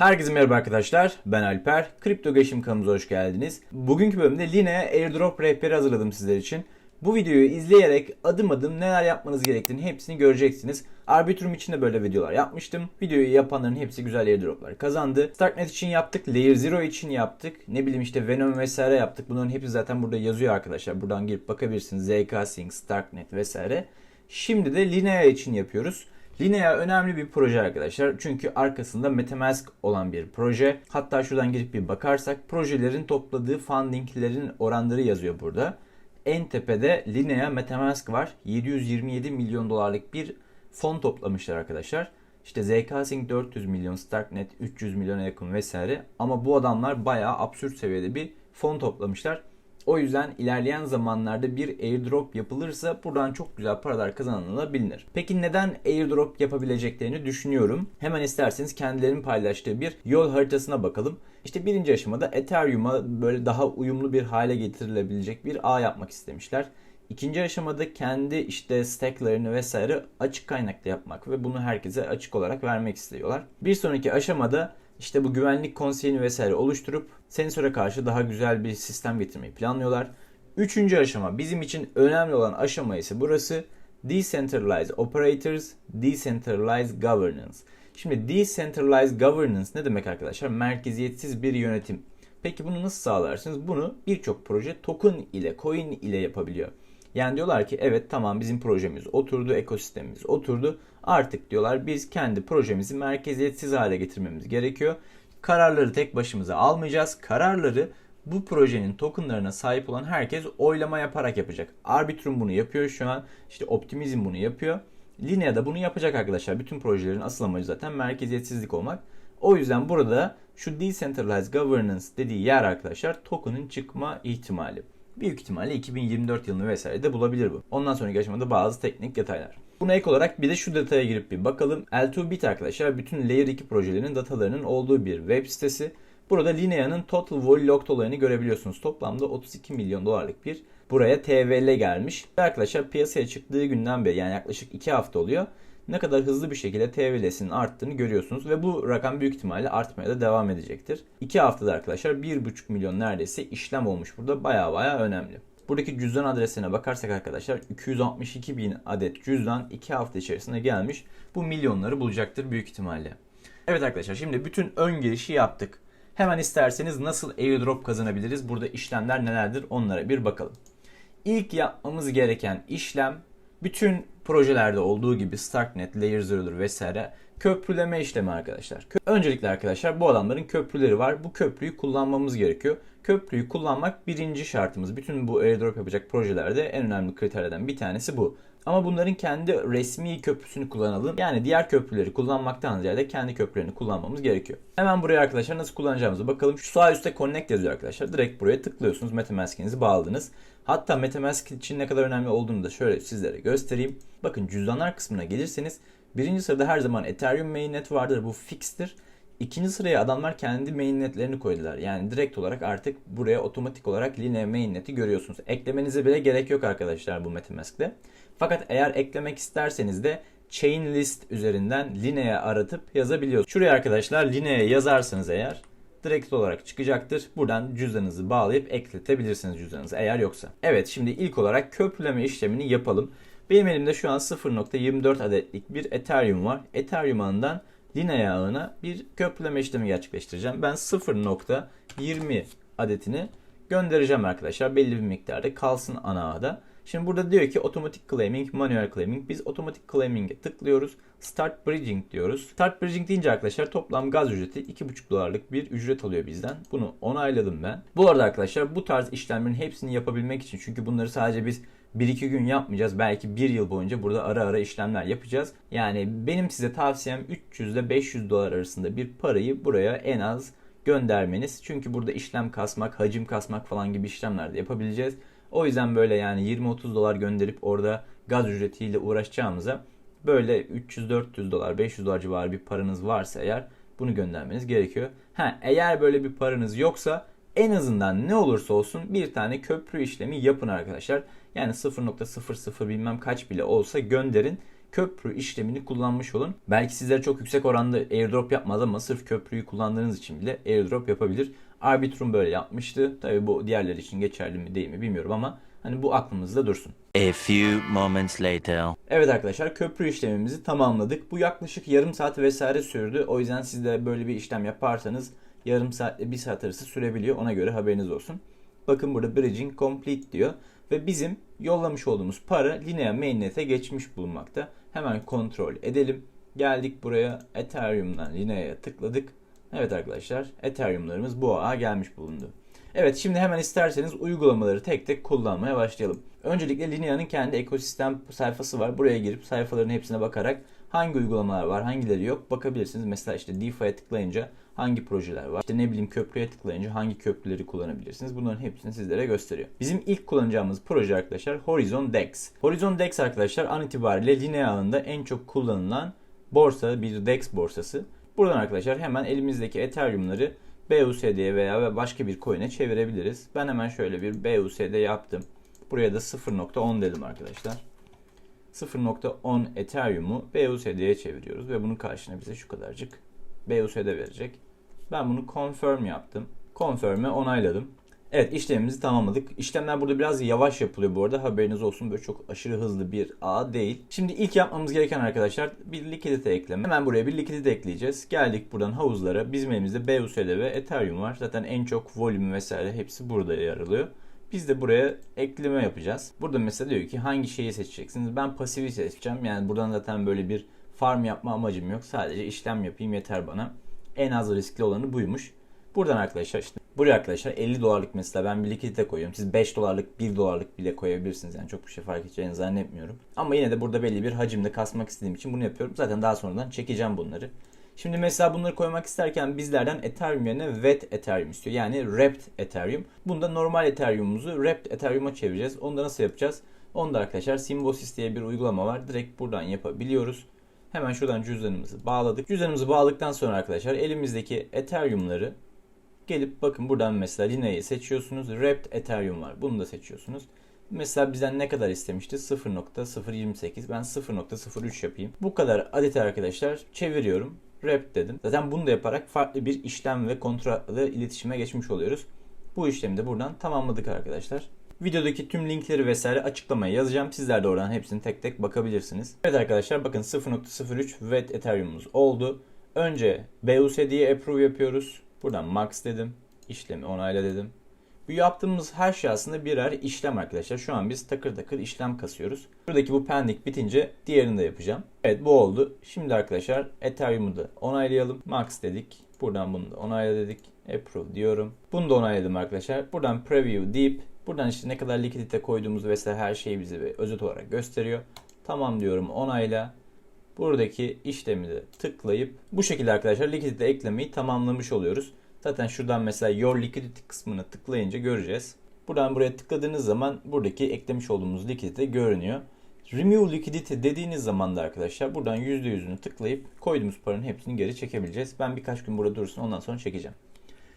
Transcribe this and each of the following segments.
Herkese merhaba arkadaşlar. Ben Alper. Kripto Geçim kanalımıza hoş geldiniz. Bugünkü bölümde Linea Airdrop rehberi hazırladım sizler için. Bu videoyu izleyerek adım adım neler yapmanız gerektiğini hepsini göreceksiniz. Arbitrum için de böyle videolar yapmıştım. Videoyu yapanların hepsi güzel airdroplar kazandı. Starknet için yaptık, Layer Zero için yaptık. Ne bileyim işte Venom vesaire yaptık. Bunların hepsi zaten burada yazıyor arkadaşlar. Buradan girip bakabilirsiniz. ZK Sync, Starknet vesaire. Şimdi de Linea için yapıyoruz. Linea önemli bir proje arkadaşlar. Çünkü arkasında Metamask olan bir proje. Hatta şuradan girip bir bakarsak projelerin topladığı fundinglerin oranları yazıyor burada. En tepede Linea Metamask var. 727 milyon dolarlık bir fon toplamışlar arkadaşlar. İşte ZK Sync 400 milyon, Starknet 300 milyona yakın vesaire. Ama bu adamlar bayağı absürt seviyede bir fon toplamışlar. O yüzden ilerleyen zamanlarda bir airdrop yapılırsa buradan çok güzel paralar kazanılabilir. Peki neden airdrop yapabileceklerini düşünüyorum. Hemen isterseniz kendilerinin paylaştığı bir yol haritasına bakalım. İşte birinci aşamada Ethereum'a böyle daha uyumlu bir hale getirilebilecek bir ağ yapmak istemişler. İkinci aşamada kendi işte stacklerini vesaire açık kaynaklı yapmak ve bunu herkese açık olarak vermek istiyorlar. Bir sonraki aşamada işte bu güvenlik konseyini vesaire oluşturup sensöre karşı daha güzel bir sistem getirmeyi planlıyorlar. Üçüncü aşama bizim için önemli olan aşama ise burası Decentralized Operators, Decentralized Governance. Şimdi Decentralized Governance ne demek arkadaşlar? Merkeziyetsiz bir yönetim. Peki bunu nasıl sağlarsınız? Bunu birçok proje token ile, coin ile yapabiliyor. Yani diyorlar ki evet tamam bizim projemiz oturdu, ekosistemimiz oturdu. Artık diyorlar biz kendi projemizi merkeziyetsiz hale getirmemiz gerekiyor. Kararları tek başımıza almayacağız. Kararları bu projenin tokenlarına sahip olan herkes oylama yaparak yapacak. Arbitrum bunu yapıyor şu an. İşte Optimizm bunu yapıyor. Linea da bunu yapacak arkadaşlar. Bütün projelerin asıl amacı zaten merkeziyetsizlik olmak. O yüzden burada şu Decentralized Governance dediği yer arkadaşlar token'ın çıkma ihtimali. Büyük ihtimalle 2024 yılını vesaire de bulabilir bu. Ondan sonraki aşamada bazı teknik detaylar. Buna ek olarak bir de şu detaya girip bir bakalım. L2Bit arkadaşlar bütün Layer 2 projelerinin datalarının olduğu bir web sitesi. Burada Linea'nın Total Vol Locked olayını görebiliyorsunuz. Toplamda 32 milyon dolarlık bir buraya TVL gelmiş. Arkadaşlar piyasaya çıktığı günden beri yani yaklaşık 2 hafta oluyor. Ne kadar hızlı bir şekilde TVL'sinin arttığını görüyorsunuz ve bu rakam büyük ihtimalle artmaya da devam edecektir. 2 haftada arkadaşlar 1,5 milyon neredeyse işlem olmuş burada baya baya önemli. Buradaki cüzdan adresine bakarsak arkadaşlar 262 bin adet cüzdan 2 hafta içerisinde gelmiş. Bu milyonları bulacaktır büyük ihtimalle. Evet arkadaşlar şimdi bütün ön girişi yaptık. Hemen isterseniz nasıl airdrop kazanabiliriz? Burada işlemler nelerdir? Onlara bir bakalım. İlk yapmamız gereken işlem bütün projelerde olduğu gibi Starknet, Layer Zero'dur vesaire köprüleme işlemi arkadaşlar. Öncelikle arkadaşlar bu adamların köprüleri var. Bu köprüyü kullanmamız gerekiyor. Köprüyü kullanmak birinci şartımız. Bütün bu airdrop yapacak projelerde en önemli kriterlerden bir tanesi bu. Ama bunların kendi resmi köprüsünü kullanalım. Yani diğer köprüleri kullanmaktan ziyade kendi köprülerini kullanmamız gerekiyor. Hemen buraya arkadaşlar nasıl kullanacağımızı bakalım. Şu sağ üstte connect yazıyor arkadaşlar. Direkt buraya tıklıyorsunuz. Metamask'inizi bağladınız. Hatta Metamask için ne kadar önemli olduğunu da şöyle sizlere göstereyim. Bakın cüzdanlar kısmına gelirseniz birinci sırada her zaman Ethereum mainnet vardır. Bu fixtir. İkinci sıraya adamlar kendi mainnetlerini koydular. Yani direkt olarak artık buraya otomatik olarak Linea mainnet'i görüyorsunuz. Eklemenize bile gerek yok arkadaşlar bu Metamask'te. Fakat eğer eklemek isterseniz de chain list üzerinden Linea aratıp yazabiliyorsunuz. Şuraya arkadaşlar Linea yazarsanız eğer direkt olarak çıkacaktır. Buradan cüzdanınızı bağlayıp ekletebilirsiniz cüzdanınızı eğer yoksa. Evet şimdi ilk olarak köprüleme işlemini yapalım. Benim elimde şu an 0.24 adetlik bir Ethereum var. Ethereum ağından Linea ağına bir köprüleme işlemi gerçekleştireceğim. Ben 0.20 adetini göndereceğim arkadaşlar. Belli bir miktarda kalsın ana ağda. Şimdi burada diyor ki otomatik claiming, manuel claiming. Biz otomatik claiming'e tıklıyoruz. Start bridging diyoruz. Start bridging deyince arkadaşlar toplam gaz ücreti 2,5 dolarlık bir ücret alıyor bizden. Bunu onayladım ben. Bu arada arkadaşlar bu tarz işlemlerin hepsini yapabilmek için çünkü bunları sadece biz 1-2 gün yapmayacağız. Belki 1 yıl boyunca burada ara ara işlemler yapacağız. Yani benim size tavsiyem 300 ile 500 dolar arasında bir parayı buraya en az göndermeniz. Çünkü burada işlem kasmak, hacim kasmak falan gibi işlemler de yapabileceğiz. O yüzden böyle yani 20-30 dolar gönderip orada gaz ücretiyle uğraşacağımıza böyle 300-400 dolar 500 dolar civarı bir paranız varsa eğer bunu göndermeniz gerekiyor. Ha, eğer böyle bir paranız yoksa en azından ne olursa olsun bir tane köprü işlemi yapın arkadaşlar. Yani 0.00 bilmem kaç bile olsa gönderin köprü işlemini kullanmış olun. Belki sizlere çok yüksek oranda airdrop yapmaz ama sırf köprüyü kullandığınız için bile airdrop yapabilir. Arbitrum böyle yapmıştı. Tabii bu diğerleri için geçerli mi değil mi bilmiyorum ama hani bu aklımızda dursun. A few moments later. Evet arkadaşlar köprü işlemimizi tamamladık. Bu yaklaşık yarım saat vesaire sürdü. O yüzden siz de böyle bir işlem yaparsanız yarım saatle bir saat arası sürebiliyor. Ona göre haberiniz olsun. Bakın burada bridging complete diyor. Ve bizim yollamış olduğumuz para Linea mainnet'e geçmiş bulunmakta. Hemen kontrol edelim. Geldik buraya Ethereum'dan Linea'ya tıkladık. Evet arkadaşlar Ethereum'larımız bu ağa gelmiş bulundu. Evet şimdi hemen isterseniz uygulamaları tek tek kullanmaya başlayalım. Öncelikle Linea'nın kendi ekosistem sayfası var. Buraya girip sayfaların hepsine bakarak hangi uygulamalar var, hangileri yok bakabilirsiniz. Mesela işte DeFi'ye tıklayınca hangi projeler var. İşte ne bileyim köprüye tıklayınca hangi köprüleri kullanabilirsiniz. Bunların hepsini sizlere gösteriyor. Bizim ilk kullanacağımız proje arkadaşlar Horizon DEX. Horizon DEX arkadaşlar an itibariyle Linea ağında en çok kullanılan borsa bir DEX borsası. Buradan arkadaşlar hemen elimizdeki Ethereum'ları BUSD'ye veya başka bir coin'e çevirebiliriz. Ben hemen şöyle bir BUSD yaptım. Buraya da 0.10 dedim arkadaşlar. 0.10 Ethereum'u BUSD'ye çeviriyoruz ve bunun karşına bize şu kadarcık BUSD verecek. Ben bunu confirm yaptım. Confirm'e onayladım. Evet işlemimizi tamamladık. İşlemler burada biraz yavaş yapılıyor bu arada haberiniz olsun böyle çok aşırı hızlı bir ağ değil. Şimdi ilk yapmamız gereken arkadaşlar bir likidite ekleme. Hemen buraya bir likidite ekleyeceğiz. Geldik buradan havuzlara. Bizim elimizde BUSD ve Ethereum var. Zaten en çok volüm vesaire hepsi burada yer alıyor. Biz de buraya ekleme yapacağız. Burada mesela diyor ki hangi şeyi seçeceksiniz? Ben pasifi seçeceğim. Yani buradan zaten böyle bir farm yapma amacım yok. Sadece işlem yapayım yeter bana. En az riskli olanı buymuş. Buradan arkadaşlar işte buraya arkadaşlar 50 dolarlık mesela ben bir likidite koyuyorum. Siz 5 dolarlık 1 dolarlık bile koyabilirsiniz. Yani çok bir şey fark edeceğini zannetmiyorum. Ama yine de burada belli bir hacimde kasmak istediğim için bunu yapıyorum. Zaten daha sonradan çekeceğim bunları. Şimdi mesela bunları koymak isterken bizlerden Ethereum yerine Wet Ethereum istiyor. Yani Wrapped Ethereum. Bunda normal Ethereum'umuzu Wrapped Ethereum'a çevireceğiz. Onu da nasıl yapacağız? Onu da arkadaşlar Symbiosis diye bir uygulama var. Direkt buradan yapabiliyoruz. Hemen şuradan cüzdanımızı bağladık. Cüzdanımızı bağladıktan sonra arkadaşlar elimizdeki Ethereum'ları gelip bakın buradan mesela Linea'yı seçiyorsunuz. Wrapped Ethereum var. Bunu da seçiyorsunuz. Mesela bizden ne kadar istemişti? 0.028. Ben 0.03 yapayım. Bu kadar adet arkadaşlar çeviriyorum. Wrap dedim. Zaten bunu da yaparak farklı bir işlem ve kontratla iletişime geçmiş oluyoruz. Bu işlemi de buradan tamamladık arkadaşlar. Videodaki tüm linkleri vesaire açıklamaya yazacağım. Sizler de oradan hepsini tek tek bakabilirsiniz. Evet arkadaşlar bakın 0.03 WET Ethereum'umuz oldu. Önce BUSD'ye approve yapıyoruz. Buradan max dedim. İşlemi onayla dedim. Bu yaptığımız her şey aslında birer işlem arkadaşlar. Şu an biz takır takır işlem kasıyoruz. Buradaki bu pending bitince diğerini de yapacağım. Evet bu oldu. Şimdi arkadaşlar Ethereum'u da onaylayalım. Max dedik. Buradan bunu da onayla dedik. Approve diyorum. Bunu da onayladım arkadaşlar. Buradan preview deyip buradan işte ne kadar likidite koyduğumuz vesaire her şeyi bize bir özet olarak gösteriyor. Tamam diyorum onayla. Buradaki işlemi de tıklayıp bu şekilde arkadaşlar likidite eklemeyi tamamlamış oluyoruz. Zaten şuradan mesela Your Liquidity kısmına tıklayınca göreceğiz. Buradan buraya tıkladığınız zaman buradaki eklemiş olduğumuz likidite görünüyor. Remove Liquidity dediğiniz zaman da arkadaşlar buradan %100'ünü tıklayıp koyduğumuz paranın hepsini geri çekebileceğiz. Ben birkaç gün burada dursun ondan sonra çekeceğim.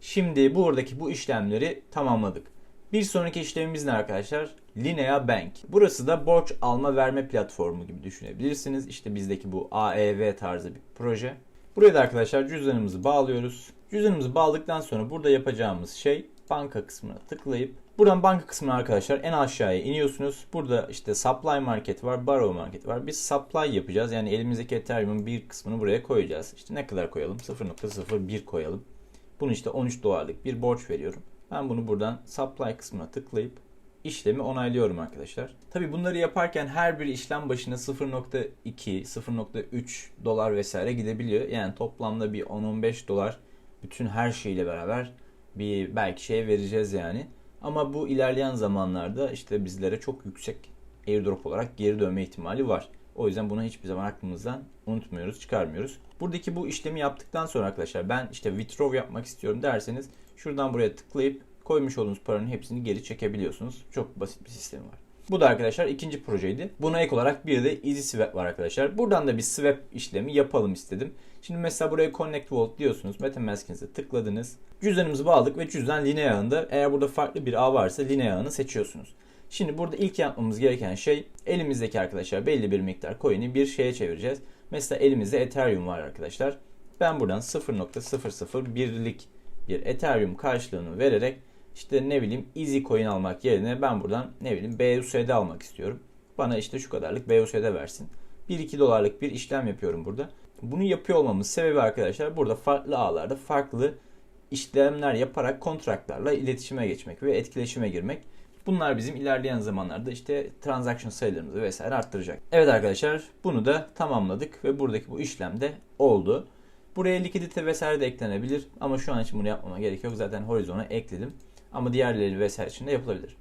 Şimdi buradaki bu işlemleri tamamladık. Bir sonraki işlemimiz ne arkadaşlar? Linea Bank. Burası da borç alma verme platformu gibi düşünebilirsiniz. İşte bizdeki bu AEV tarzı bir proje. Buraya da arkadaşlar cüzdanımızı bağlıyoruz. Cüzdanımızı bağladıktan sonra burada yapacağımız şey banka kısmına tıklayıp buradan banka kısmına arkadaşlar en aşağıya iniyorsunuz. Burada işte supply market var, borrow market var. Biz supply yapacağız. Yani elimizdeki Ethereum'un bir kısmını buraya koyacağız. İşte ne kadar koyalım? 0.01 koyalım. Bunu işte 13 dolarlık bir borç veriyorum. Ben bunu buradan supply kısmına tıklayıp işlemi onaylıyorum arkadaşlar. Tabi bunları yaparken her bir işlem başına 0.2, 0.3 dolar vesaire gidebiliyor. Yani toplamda bir 10-15 dolar bütün her şeyle beraber bir belki şey vereceğiz yani. Ama bu ilerleyen zamanlarda işte bizlere çok yüksek airdrop olarak geri dönme ihtimali var. O yüzden bunu hiçbir zaman aklımızdan unutmuyoruz, çıkarmıyoruz. Buradaki bu işlemi yaptıktan sonra arkadaşlar ben işte withdraw yapmak istiyorum derseniz şuradan buraya tıklayıp koymuş olduğunuz paranın hepsini geri çekebiliyorsunuz. Çok basit bir sistemi var. Bu da arkadaşlar ikinci projeydi. Buna ek olarak bir de Easy Swap var arkadaşlar. Buradan da bir swap işlemi yapalım istedim. Şimdi mesela buraya Connect Wallet diyorsunuz. MetaMask'inize tıkladınız. Cüzdanımızı bağladık ve cüzdan Linea ağında eğer burada farklı bir ağ varsa Linea ağını seçiyorsunuz. Şimdi burada ilk yapmamız gereken şey elimizdeki arkadaşlar belli bir miktar coin'i bir şeye çevireceğiz. Mesela elimizde Ethereum var arkadaşlar. Ben buradan 0.001'lik bir Ethereum karşılığını vererek işte ne bileyim Easy Coin almak yerine ben buradan ne bileyim BUSD almak istiyorum. Bana işte şu kadarlık BUSD versin. 1-2 dolarlık bir işlem yapıyorum burada. Bunu yapıyor olmamın sebebi arkadaşlar burada farklı ağlarda farklı işlemler yaparak kontratlarla iletişime geçmek ve etkileşime girmek. Bunlar bizim ilerleyen zamanlarda işte transaction sayılarımızı vesaire arttıracak. Evet arkadaşlar bunu da tamamladık ve buradaki bu işlem de oldu. Buraya likidite vesaire de eklenebilir ama şu an için bunu yapmama gerek yok. Zaten Horizon'a ekledim. Ama diğerleri vesaire için de yapılabilir.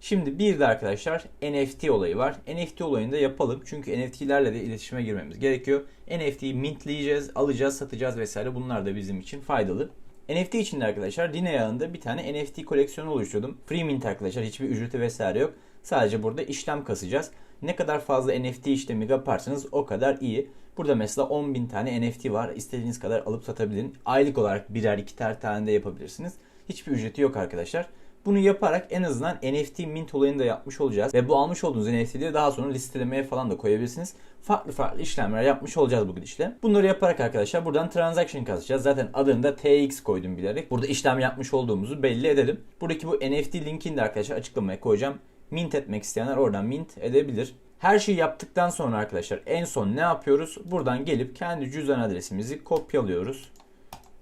Şimdi bir de arkadaşlar NFT olayı var. NFT olayını da yapalım. Çünkü NFT'lerle de iletişime girmemiz gerekiyor. NFT'yi mintleyeceğiz, alacağız, satacağız vesaire. Bunlar da bizim için faydalı. NFT için de arkadaşlar Dine ağında bir tane NFT koleksiyonu oluşturdum. Free mint arkadaşlar. Hiçbir ücreti vesaire yok. Sadece burada işlem kasacağız. Ne kadar fazla NFT işlemi yaparsanız o kadar iyi. Burada mesela 10.000 tane NFT var. İstediğiniz kadar alıp satabilin. Aylık olarak birer iki tane de yapabilirsiniz. Hiçbir ücreti yok arkadaşlar. Bunu yaparak en azından NFT mint olayını da yapmış olacağız. Ve bu almış olduğunuz NFT'leri daha sonra listelemeye falan da koyabilirsiniz. Farklı farklı işlemler yapmış olacağız bu gidişle. Bunları yaparak arkadaşlar buradan transaction kazacağız. Zaten adını da TX koydum bilerek. Burada işlem yapmış olduğumuzu belli edelim. Buradaki bu NFT linkini de arkadaşlar açıklamaya koyacağım. Mint etmek isteyenler oradan mint edebilir. Her şeyi yaptıktan sonra arkadaşlar en son ne yapıyoruz? Buradan gelip kendi cüzdan adresimizi kopyalıyoruz.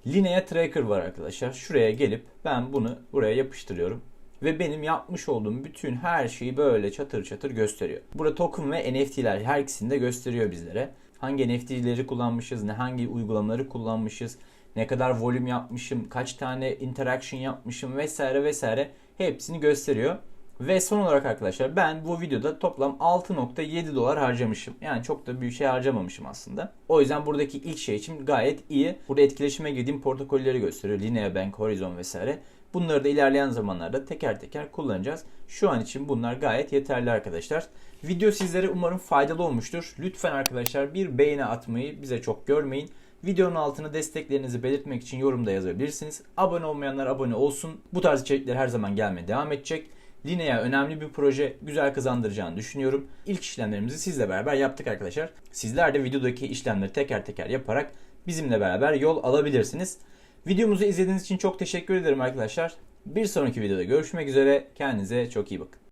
Linea Tracker var arkadaşlar. Şuraya gelip ben bunu buraya yapıştırıyorum. Ve benim yapmış olduğum bütün her şeyi böyle çatır çatır gösteriyor. Burada token ve NFT'ler her ikisini de gösteriyor bizlere. Hangi NFT'leri kullanmışız, ne hangi uygulamaları kullanmışız, ne kadar volüm yapmışım, kaç tane interaction yapmışım vesaire vesaire hepsini gösteriyor. Ve son olarak arkadaşlar ben bu videoda toplam 6.7 dolar harcamışım. Yani çok da büyük şey harcamamışım aslında. O yüzden buradaki ilk şey için gayet iyi. Burada etkileşime girdiğim protokolleri gösteriyor. Linea Bank, Horizon vesaire. Bunları da ilerleyen zamanlarda teker teker kullanacağız. Şu an için bunlar gayet yeterli arkadaşlar. Video sizlere umarım faydalı olmuştur. Lütfen arkadaşlar bir beğeni atmayı bize çok görmeyin. Videonun altına desteklerinizi belirtmek için yorumda yazabilirsiniz. Abone olmayanlar abone olsun. Bu tarz içerikler her zaman gelmeye devam edecek. Linea önemli bir proje, güzel kazandıracağını düşünüyorum. İlk işlemlerimizi sizle beraber yaptık arkadaşlar. Sizler de videodaki işlemleri teker teker yaparak bizimle beraber yol alabilirsiniz. Videomuzu izlediğiniz için çok teşekkür ederim arkadaşlar. Bir sonraki videoda görüşmek üzere. Kendinize çok iyi bakın.